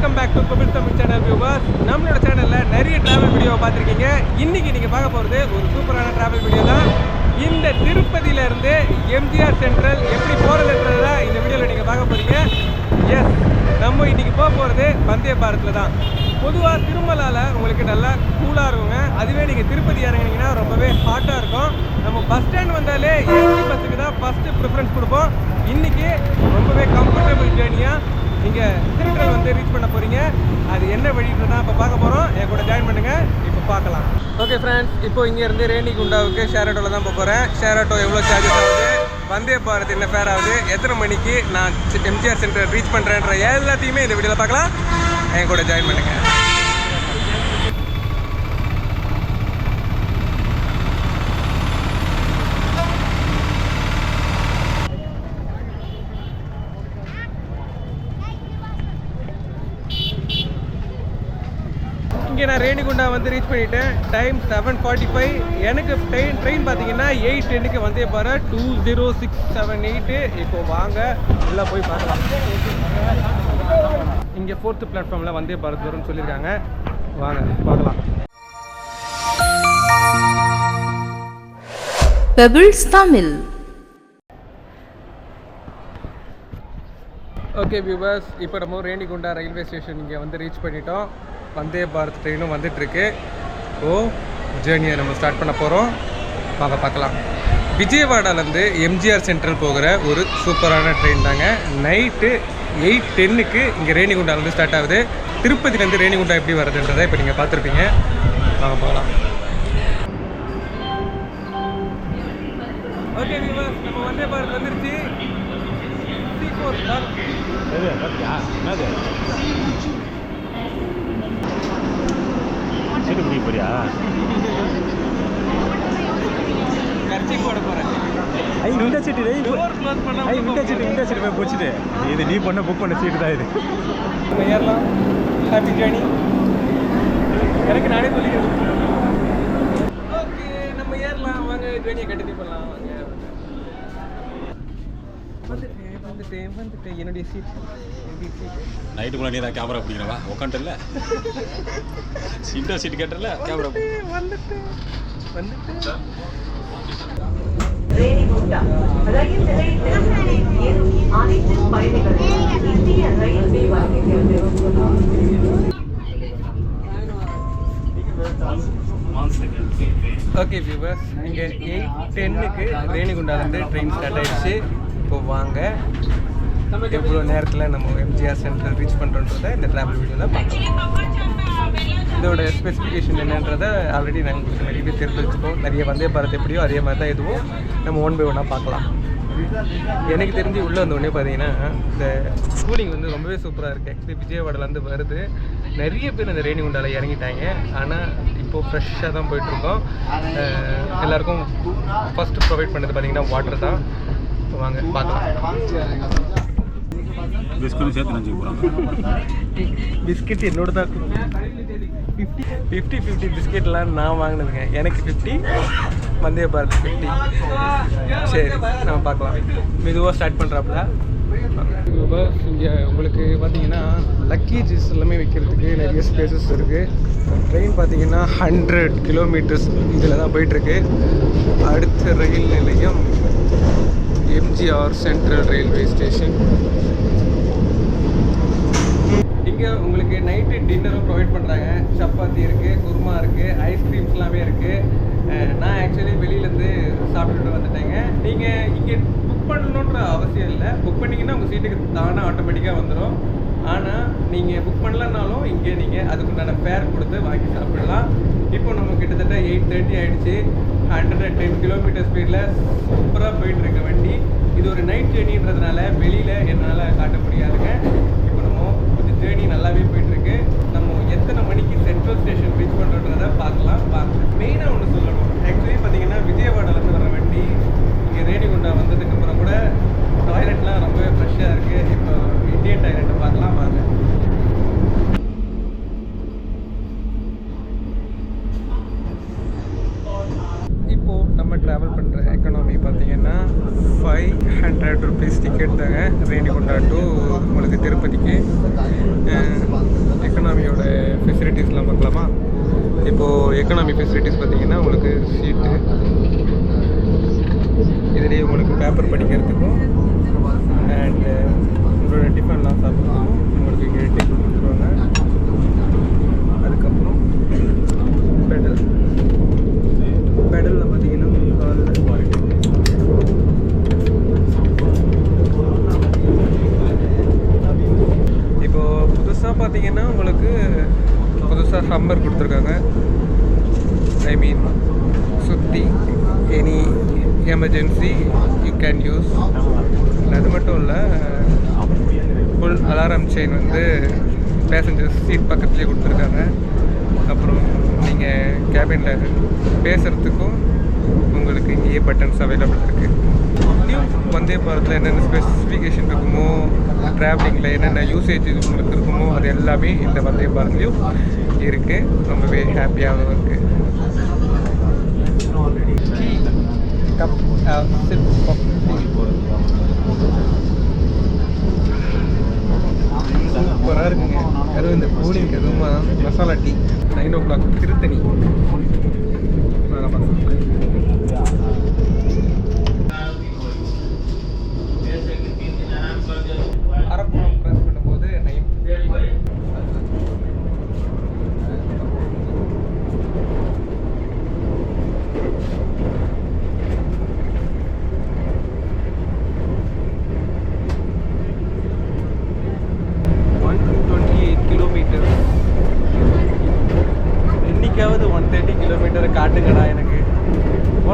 Welcome back to குபில் Tamil channel viewers நம்மளோட சேனலில் நிறைய டிராவல் வீடியோ பார்த்துருக்கீங்க. இன்றைக்கி நீங்கள் பார்க்க போகிறது ஒரு சூப்பரான டிராவல் வீடியோ தான். இந்த திருப்பதியிலேருந்து எம்ஜிஆர் சென்ட்ரல் எப்படி போகிறதுன்றது தான் இந்த வீடியோவில் நீங்கள் பார்க்க போகிறீங்க எஸ் நம்ம இன்றைக்கி போக போகிறது வந்தே பாரத்தில் தான். பொதுவாக திருமலால் உங்களுக்கு நல்லா கூலாக இருக்குங்க. அதுவே நீங்கள் திருப்பதி இறங்கினீங்கன்னா ரொம்பவே ஹாட்டாக இருக்கும். நம்ம பஸ் ஸ்டாண்ட் வந்தாலே எம்ஜி பஸ்ஸுக்கு தான் ஃபஸ்ட்டு ப்ரிஃபரன்ஸ் கொடுப்போம். இன்றைக்கி ரொம்பவே கம்ஃபர்டபுள் ஜேர்னியாக நீங்கள் திருக்கல் வந்து ரீச் பண்ண போகிறீங்க அது என்ன வழின்றது தான் இப்போ பார்க்க போகிறோம் என் கூட ஜாயின் பண்ணுங்கள் இப்போ பார்க்கலாம். ஓகே ஃப்ரெண்ட்ஸ் இப்போ இங்கேருந்து ரேணிகுண்டாவுக்கு ஷேர் ஆட்டோவில் தான் போக போகிறேன் ஷேர் ஆட்டோ எவ்வளோ சார்ஜஸ் ஆகுது? வந்தே பாரத் என்ன ஃபேர் ஆகுது? எத்தனை மணிக்கு நான் எம்ஜிஆர் சென்டர் ரீச் பண்ணுறேன்ற எல்லாத்தையுமே இந்த வீடியோவில் பார்க்கலாம். என் கூட ஜாயின் பண்ணுங்கள் இங்கே நான் ரேணிகுண்டா வந்து ரீச் பண்ணிட்டேன். டைம் செவன் ஃபார்ட்டி ஃபைவ் எனக்கு ட்ரெயின் ட்ரெயின் பார்த்தீங்கன்னா எயிட் டென்னுக்கு வந்தே பாரு two zero six seven eight இப்போ வாங்க உள்ளே போய் பார்க்கலாம். இங்கே ஃபோர்த்து பிளாட்ஃபார்மில் வந்தே பாரத் வரும்னு சொல்லியிருக்காங்க. வாங்க பார்க்கலாம். Pebbles Tamil. ஓகே வியூவர்ஸ் இப்போ நம்ம ரேணிகுண்டா ரயில்வே ஸ்டேஷன் இங்கே வந்து ரீச் பண்ணிட்டோம். வந்தே பாரத் ட்ரெயினும் வந்துட்டுருக்கு. ஓ ஜேர்னியை நம்ம ஸ்டார்ட் பண்ண போகிறோம் வாங்க பார்க்கலாம். விஜயவாடாலேருந்து எம்ஜிஆர் சென்ட்ரல் போகிற ஒரு சூப்பரான ட்ரெயின் தாங்க. நைட்டு எயிட் டென்னுக்கு இங்கே ரேணிகுண்டாலேருந்து ஸ்டார்ட் ஆகுது. திருப்பதிலேருந்து ரேணிகுண்டா எப்படி வருதுன்றதை இப்போ நீங்கள் பார்த்துருப்பீங்க. வாங்க போகலாம் ஓகே வியூவர்ஸ் நம்ம வந்தே பாரத் வந்துருச்சு. சி ஃபோர் என்னது? சீட்டு பிடிக்க போறியா? ஐ இந்த சீட்டு டேய் ஐ இந்த சீட்டு இந்த சீட்டு போய் போச்சுட்டு. இது நீ பண்ண புக் பண்ண சீட்டு தான் இது. நம்ம ஏறலாம். ஹாப்பி ஜேர்னி எனக்கு நானே சொல்லிக்கிறேன். ஓகே நம்ம ஏறலாம். வாங்க ஜேர்னியை கண்டினியூ பண்ணலாம் வாங்க வந்துட்டேன் வந்துட்டேன். என்னுடைய சீட் சீட் நைட்டுக்குள்ள நீ தான் கேமரா பிடிக்கிறவா உட்காந்துல சீட்டோ சீட்டு கேட்டல கேமரா வந்துட்டேன் வந்துட்டேன். ரேணிகுண்டா ரயில் நிலையத்தில் ஏறும் அனைத்து பயணிகளும் இந்திய ரயில்வே வருகிறது ஓகே வியூவர்ஸ் இங்கே எயிட் டென்னுக்கு ரேணிகுண்டாலேருந்து ட்ரெயின் ஸ்டார்ட் ஆயிடுச்சு. இப்போ வாங்க. எவ்வளோ நேரத்தில் நம்ம எம்ஜிஆர் சென்ட்ரல் ரீச் பண்ணுறோன்றதை இந்த ட்ராவல் வீடியோவில் பார்க்கலாம். இதோட ஸ்பெசிஃபிகேஷன் என்னன்றதை ஆல்ரெடி நாங்கள் உங்களுக்கு நிறைய பேர் தெரிஞ்சு வச்சுக்கோம் நிறைய வந்தே பாரத் எப்படியோ அதே மாதிரி தான் இதுவும் நம்ம ஒன் பை ஒன்னாக பார்க்கலாம். எனக்கு தெரிஞ்சு உள்ளே வந்த உடனே பார்த்தீங்கன்னா இந்த கூலிங் வந்து ரொம்பவே சூப்பராக இருக்குது ஆக்சுவலி விஜயவாடாலேருந்து வருது. நிறைய பேர் அந்த ரெய்னி ரேணிகுண்டாவில் இறங்கிட்டாங்க. ஆனால் இப்போது ஃப்ரெஷ்ஷாக தான் போயிட்டுருக்கோம் எல்லாருக்கும் ஃபஸ்ட்டு ப்ரொவைட் பண்ணது பார்த்திங்கன்னா வாட்டர் தான். வாங்க பார்க்கலாம் பிஸ்கட்டும் சேர்த்து நினச்சிக்க போகிறாங்க பிஸ்கெட் என்னோட தான் ஃபிஃப்டி ஃபிஃப்டி ஃபிஃப்டி பிஸ்கெட்லாம் நான் வாங்கினதுங்க. எனக்கு ஃபிஃப்டி வந்தே பாரத் ஃபிஃப்டி சரி நம்ம பார்க்கலாம். மெதுவாக ஸ்டார்ட் பண்ணுறாப்புல இங்கே உங்களுக்கு பார்த்தீங்கன்னா லக்கேஜஸ் எல்லாமே வைக்கிறதுக்கு நிறைய ஸ்பேசஸ் இருக்குது ட்ரெயின் பார்த்தீங்கன்னா ஹண்ட்ரட் கிலோமீட்டர்ஸ் இதில் தான் போயிட்டுருக்கு. அடுத்த ரயில் நிலையம் எம்ஜிஆர் சென்ட்ரல் ரயில்வே ஸ்டேஷன் இங்கே உங்களுக்கு நைட்டு டின்னரும் ப்ரொவைட் பண்ணுறாங்க சப்பாத்தி இருக்குது குருமா இருக்குது ஐஸ்கிரீம்ஸ் எல்லாமே இருக்குது நான் ஆக்சுவலி வெளியிலேருந்து சாப்பிட்டுட்டு வந்துட்டேங்க. நீங்கள் இங்கே புக் பண்ணணுன்ற அவசியம் இல்லை. புக் பண்ணிங்கன்னா உங்கள் சீட்டுக்கு தானே ஆட்டோமேட்டிக்காக வந்துடும் ஆனால் நீங்கள் புக் பண்ணலனாலும் இங்கே நீங்கள் அதுக்குண்டான ஃபேர் கொடுத்து வாங்கி சாப்பிடலாம். எயிட் தேர்ட்டி ஆகிடுச்சு ஹண்ட்ரட் அண்ட் டென் கிலோமீட்டர் ஸ்பீடில் சூப்பராக போயிட்டுருக்க வண்டி. இது ஒரு நைட் ஜேர்னின்றதுனால வெளியில் என்னால் காட்ட முடியாதுங்க. இப்போ நம்ம இந்த ஜேர்னி நல்லாவே போயிட்டுருக்கு நம்ம எத்தனை மணிக்கு சென்ட்ரல் ஸ்டேஷன் ரீச் பண்ணுறன்றத பார்க்கலாம் பார்க்கலாம். மெயினாக ஒன்று சொல்லணும். ஆக்சுவலி பார்த்தீங்கன்னா விஜயவாடாலேருந்து வர வண்டி இங்கே ரேணிகுண்டா வந்ததுக்கப்புறம் கூட டாய்லெட்லாம் ரொம்பவே ஃப்ரெஷ்ஷாக இருக்குது இப்போ இந்தியன் டாய்லெட்டை பார்க்கலாம் வாங்க இப்போ நம்ம ட்ராவல் பண்ணுற எக்கனாமி பார்த்தீங்கன்னா ஃபைவ் ஹண்ட்ரட் ருபீஸ் டிக்கெட் தாங்க ரேணிகுண்டா டு உங்களுக்கு திருப்பதி இப்போதைக்கு எக்கனாமியோட ஃபெசிலிட்டிஸ்லாம் பார்க்கலாமா? இப்போது எக்கனாமி ஃபெசிலிட்டிஸ் பார்த்தீங்கன்னா உங்களுக்கு சீட்டு இதுலேயே உங்களுக்கு பேப்பர் படிக்கிறதுக்கும் அண்டு உங்களோட டிஃபன்லாம் சாப்பிட்றதுக்கும் உங்களுக்கு இங்கே டேபிள் கொடுத்துருவாங்க. அதுக்கப்புறம் பெடல் பெடலில் பார்த்தீங்கன்னா உங்களுக்கு புதுசாக பார்த்தீங்கன்னா உங்களுக்கு புதுசாக ஹம்மர் கொடுத்துருக்காங்க ஐ மீன் சுற்றி எனி எமர்ஜென்சி யூ யூஸ் அது மட்டும் இல்லை ஃபுல் அலாரம் செயின் வந்து பேசஞ்சர்ஸ் சீட் பக்கத்துலேயே கொடுத்துருக்காங்க. அப்புறம் நீங்கள் கேபினில் பேசுகிறதுக்கும் உங்களுக்கு இங்கேயே பட்டன்ஸ் அவைலபிள் இருக்குது நியூ வந்தே பாரத்தில் என்னென்ன ஸ்பெசிஃபிகேஷன் இருக்குமோ ட்ராவலிங்கில் என்னென்ன யூசேஜ் உங்களுக்கு இருக்குமோ அது எல்லாமே இந்த வந்தே பாரத்லேயும் இருக்குது ரொம்பவே ஹாப்பியாகவும் இருக்குது கப் சிப் சூப்பராக இருக்குங்க. அதுவும் இந்த கூலிங் எதுவும் masala tea. Nine o'clock Tiruttani நாங்கள் அரப்புறம் ப்ரெஸ் பண்ணும்போது nine one twenty eight kilometre என்னைக்காவது ஒன் தேர்ட்டி கிலோமீட்டர் காட்டுங்கடா எனக்கு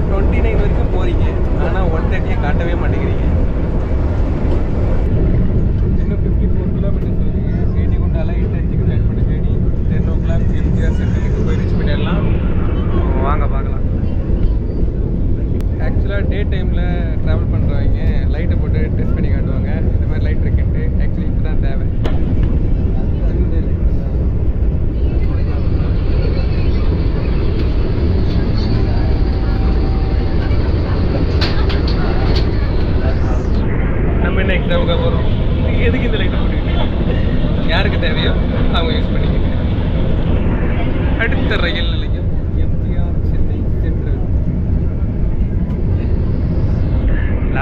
ஒன் டுவெண்ட்டி நைன் வரைக்கும் போறீங்க. ஆனால் ஒன் தேர்ட்டியை காட்டவே மாட்டேங்கிறீங்க. இன்னும் ஃபிஃப்டி ஃபோர் கிலோமீட்டர்ஸ் இருக்குங்க ரேணிகுண்டால எட்டு அஞ்சுக்கு ஸ்டார்ட் பண்ண journey ten o'clock MGR சென்டருக்கு போய் ரீச் பண்ணிடலாம். வாங்க பார்க்கலாம். ஆக்சுவலாக டே டைமில் ட்ராவல் பண்ணுறவங்க லைட்டை போட்டு டெஸ்ட் பண்ணி காட்டுவாங்க. இந்த மாதிரி லைட் இருக்குன்ட்டு ஆக்சுவலி இப்போ தான் தேவை இந்த light தான். நம்ம என்ன எக்ஸாமுக்கு போகிறோம் எதுக்கு இந்த லைட்டை போட்டுக்கிட்டு யாருக்கு தேவையோ அவங்க யூஸ் பண்ணிக்கிட்டு அடுத்த ரயில் நிலையம் எம்ஜிஆர் சென்னை சென்ட்ரல்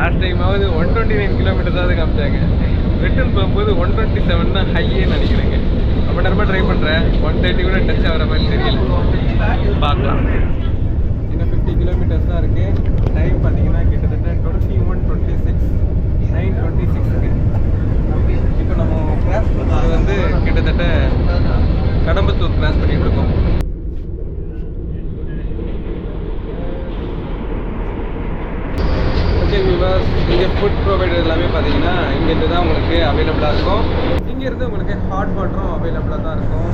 லாஸ்ட் டைமாவது ஒன் டுவெண்ட்டி நைன் கிலோமீட்டர்ஸாவது காமிச்சாங்க. ரிட்டர்ன் போகும்போது ஒன் டுவெண்ட்டி செவன் தான் ஹையே நினைக்கிறேங்க. ரொம்ப நேரமாக ட்ரை பண்ணுறேன் ஒன் தேர்ட்டி கூட டச் ஆகிற மாதிரி தெரியல. பார்க்கலாம். இன்னும் ஃபிஃப்டி கிலோமீட்டர்ஸ் தான் இருக்குது டைம் பார்த்தீங்கன்னா கிட்டத்தட்ட twenty one twenty six nine twenty சிக்ஸ்க்கு இப்போ நம்ம கிராஸ் பண்ணுறது வந்து கிட்டத்தட்ட கடம்பத்தூர் கிராஸ் பண்ணிட்டு இருக்கோம் ஓகே விவாஸ் இங்கே ஃபுட் ப்ரொவைடர் எல்லாமே பார்த்தீங்கன்னா இங்கேருந்து தான் உங்களுக்கு அவைலபிளாக இருக்கும். இங்கேருந்து உங்களுக்கு ஹாட் வாட்டரும் அவைலபிளாக தான் இருக்கும்.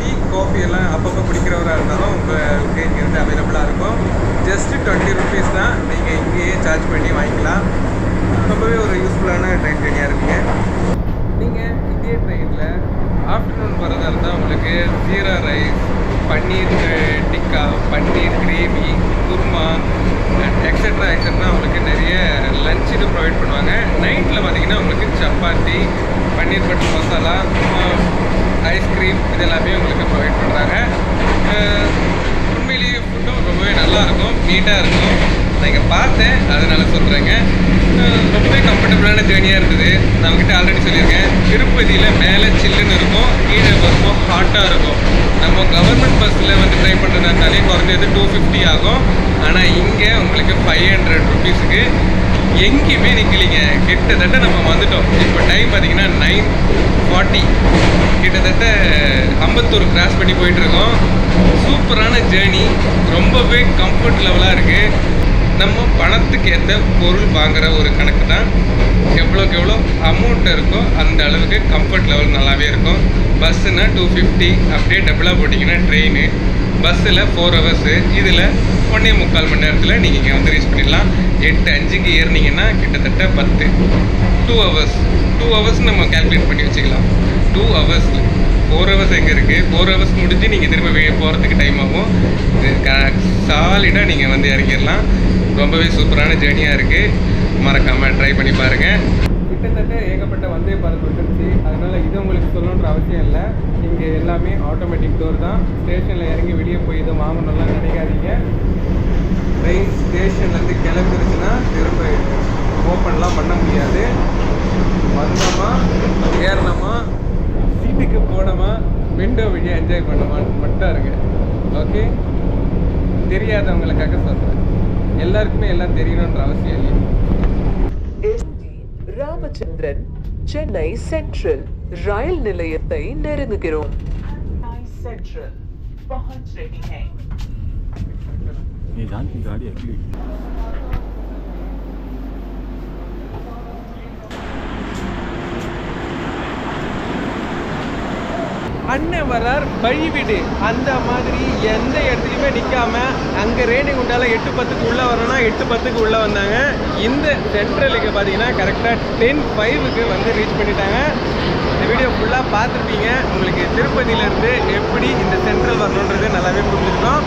டீ காஃபி எல்லாம் அப்பப்போ குடிக்கிறவராக இருந்தாலும் உங்களுக்கு இங்கேருந்து அவைலபிளாக இருக்கும். ஜஸ்ட்டு டுவெண்ட்டி ருபீஸ் தான் நீங்கள் இங்கேயே சார்ஜ் பண்ணி வாங்கிக்கலாம். ரொம்பவே ஒரு யூஸ்ஃபுல்லான ட்ரெயின் ஜேர்னியாக இருக்குங்க. நீங்கள் இதே ட்ரெயினில் ஆஃப்டர்நூன் வரதாக இருந்தால் உங்களுக்கு jeera rice paneer tikka paneer gravy kurma extra extra உங்களுக்கு நிறைய பார்த்தீங்கன்னா உங்களுக்கு chapati paneer butter masala ice cream இது எல்லாமே உங்களுக்கு ப்ரொவைட் பண்ணுறாங்க உண்மையிலேயே ஃபுட்டும் ரொம்பவே நல்லா இருக்கும் நீட்டாக இருக்கும். நான் இங்கே பார்த்தேன் அதனால் சொல்கிறேங்க ரொம்பவே கம்ஃபர்டபுளான ஜேர்னியாக இருந்தது. நான் உங்ககிட்ட ஆல்ரெடி சொல்லியிருக்கேன். திருப்பதியில் மேலே சில்லுன்னு இருக்கும் கீழே வரும்போது ஹாட்டாக இருக்கும். நம்ம கவர்மெண்ட் பஸ்ஸில் வந்து ட்ரை பண்ணுறதுனாலே குறைஞ்சது டூ ஃபிஃப்டி ஆகும். ஆனால் இங்கே உங்களுக்கு ஃபைவ் ஹண்ட்ரட் ருபீஸுக்கு எங்கேயுமே நிற்கலைங்க கிட்டத்தட்ட நம்ம வந்துட்டோம். இப்போ டைம் பார்த்தீங்கன்னா நைன் ஃபார்ட்டி கிட்டத்தட்ட அம்பத்தூர் கிராஸ் பண்ணி போயிட்டுருக்கோம். சூப்பரான ஜேர்னி ரொம்பவே கம்ஃபர்ட் லெவலாக இருக்குது நம்ம பணத்துக்கு ஏற்ற பொருள் வாங்குகிற ஒரு கணக்கு தான். எவ்வளோக்கு எவ்வளோ அமௌண்ட் இருக்கோ அந்த அளவுக்கு கம்ஃபர்ட் லெவல் நல்லாவே இருக்கும். பஸ்ஸுன்னா டூ ஃபிஃப்டி அப்படியே டபுளாக போட்டிங்கன்னா ட்ரெயின் பஸ்ஸில் ஃபோர் ஹவர்ஸு இதில் ஒன்றே முக்கால் மணி நேரத்தில் நீங்கள் இங்கே வந்து ரீச் பண்ணிடலாம். எட்டு அஞ்சுக்கு ஏறினீங்கன்னா கிட்டத்தட்ட பத்து. டூ ஹவர்ஸ் டூ ஹவர்ஸ் நம்ம கால்குலேட் பண்ணி வச்சுக்கலாம். டூ ஹவர்ஸ் ஃபோர் ஹவர்ஸ் எங்கே இருக்குது ஃபோர் ஹவர்ஸ் முடிஞ்சு நீங்கள் திரும்ப வெளியே போகிறதுக்கு டைம் ஆகும். சாலிடாக நீங்கள் வந்து இறங்கிடலாம். ரொம்பவே சூப்பரான ஜேர்னியாக இருக்குது மறக்காமல் ட்ரை பண்ணி பாருங்கள் கிட்டத்தட்ட ஏகப்பட்ட வந்தே பாரத் வந்துருச்சு. அதனால் இது உங்களுக்கு சொல்லணுன்ற அவசியம் இல்லை. இங்கே எல்லாமே ஆட்டோமேட்டிக் டோர் தான். ஸ்டேஷனில் இறங்கி வெளியே போய் எதுவும் வாங்கணும்லாம் நினைக்காதீங்க. ட்ரெயின் ஸ்டேஷன்லேருந்து கிளம்பிருச்சுன்னா திரும்ப ஓப்பன்லாம் பண்ண முடியாது. வந்தோமா ஏறினோமா சீட்டுக்கு போனோமா விண்டோ வழியாக என்ஜாய் பண்ணோமான்னு மட்டும் இருங்க. ஓகே தெரியாதவங்களுக்காக சொல்கிறேன் எல்லாருக்குமே எல்லாம் தெரியணுன்ற அவசியம் இல்லை. ராமச்சந்திரன் சென்னை சென்ட்ரல் ரயில் நிலையத்தை நெருங்குகிறோம் சென்ட்ரல் அன்னவரார் வீடு. அந்த மாதிரி எந்த இடத்துலையுமே நிற்காம அங்கே ரேணிகுண்டால எட்டு பத்துக்கு உள்ளே வரணும்னா எட்டு பத்துக்கு உள்ளே வந்தாங்க. இந்த சென்ட்ரலுக்கு பார்த்தீங்கன்னா கரெக்டாக டென் ஃபைவுக்கு வந்து ரீச் பண்ணிட்டாங்க. இந்த வீடியோ ஃபுல்லாக பார்த்துருப்பீங்க. உங்களுக்கு திருப்பதியிலேருந்து எப்படி இந்த சென்ட்ரல் வரணுன்றது நல்லாவே புரிஞ்சுருக்கோம்.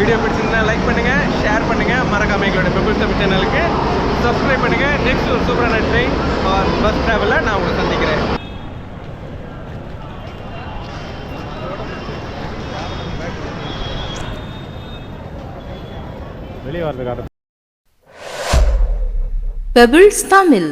வீடியோ பிடிச்சிருந்தா லைக் பண்ணுங்கள் ஷேர் பண்ணுங்கள் மறக்காம எங்களோட பெபிள் தமிழ் சேனலுக்கு சப்ஸ்கிரைப் பண்ணுங்கள் நெக்ஸ்ட் ஒரு சூப்பரான ட்ரெயின் ஆர் பஸ் ட்ராவலில் நான் உங்களை சந்திக்கிறேன். பெபிள்ஸ் தமிழ்.